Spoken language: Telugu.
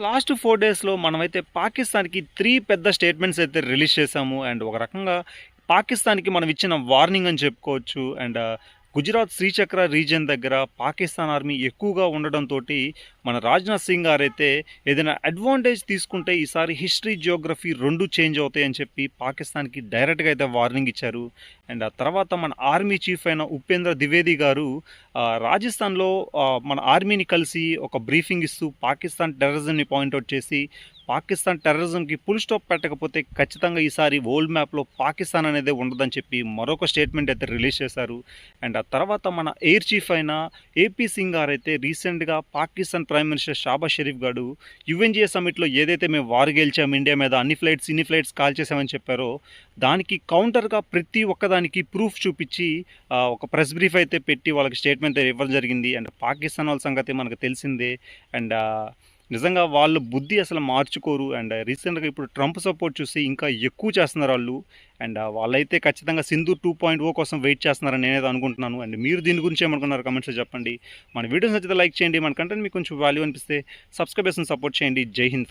లాస్ట్ ఫోర్ డేస్లో మనమైతే పాకిస్తాన్కి త్రీ పెద్ద స్టేట్మెంట్స్ అయితే రిలీజ్ చేశాము. అండ్ ఒక రకంగా పాకిస్తాన్కి మనం ఇచ్చిన వార్నింగ్ అని చెప్పుకోవచ్చు. అండ్ గుజరాత్ శ్రీచక్ర రీజియన్ దగ్గర పాకిస్తాన్ ఆర్మీ ఎక్కువగా ఉండడంతో మన రాజ్నాథ్ సింగ్ గారైతే ఏదైనా అడ్వాంటేజ్ తీసుకుంటే ఈసారి హిస్టరీ జియోగ్రఫీ రెండు చేంజ్ అవుతాయని చెప్పి పాకిస్తాన్కి డైరెక్ట్గా అయితే వార్నింగ్ ఇచ్చారు. అండ్ ఆ తర్వాత మన ఆర్మీ చీఫ్ అయిన ఉపేంద్ర ద్వివేది గారు రాజస్థాన్లో మన ఆర్మీని కలిసి ఒక బ్రీఫింగ్ ఇస్తూ పాకిస్తాన్ టెర్రరిజంని పాయింట్అవుట్ చేసి పాకిస్తాన్ టెర్రరిజంకి ఫుల్ స్టాప్ పెట్టకపోతే ఖచ్చితంగా ఈసారి వరల్డ్ మ్యాప్లో పాకిస్తాన్ అనేది ఉండదని చెప్పి మరొక స్టేట్మెంట్ అయితే రిలీజ్ చేశారు. అండ్ ఆ తర్వాత మన ఎయిర్ చీఫ్ అయిన ఏపీ సింగ్ గారు అయితే రీసెంట్గా పాకిస్తాన్ ప్రైమ్ మినిస్టర్ షాబా షరీఫ్ గారు యుఎన్జిఏ సమిట్లో ఏదైతే మేము వారు గెలిచాము ఇండియా మీద అన్ని ఫ్లైట్స్ ఇన్ని ఫ్లైట్స్ కాల్ చేసామని చెప్పారో దానికి కౌంటర్గా ప్రతి ఒక్కదానికి ప్రూఫ్ చూపించి ఒక ప్రెస్ బ్రీఫ్ అయితే పెట్టి వాళ్ళకి స్టేట్మెంట్ ఇవ్వడం జరిగింది. అండ్ పాకిస్తాన్ వాళ్ళ సంగతి మనకు తెలిసిందే. అండ్ నిజంగా వాళ్ళు బుద్ధి అసలు మార్చుకోరు. అండ్ రీసెంట్గా ఇప్పుడు ట్రంప్ సపోర్ట్ చూసి ఇంకా ఎక్కువ చేస్తున్నారు వాళ్ళు. అండ్ వాళ్ళైతే ఖచ్చితంగా సింధు టూ పాయింట్ ఓ కోసం వెయిట్ చేస్తున్నారని నేనైతే అనుకుంటున్నాను. అండ్ మీరు దీని గురించి ఏమనుకున్నారు కమెంట్స్లో చెప్పండి. మన వీడియోస్ నచ్చితే లైక్ చేయండి. మన కంటెంట్ మీకు కొంచెం వాల్యూ అనిపిస్తే సబ్స్క్రైబర్స్ని సపోర్ట్ చేయండి. జై హింద్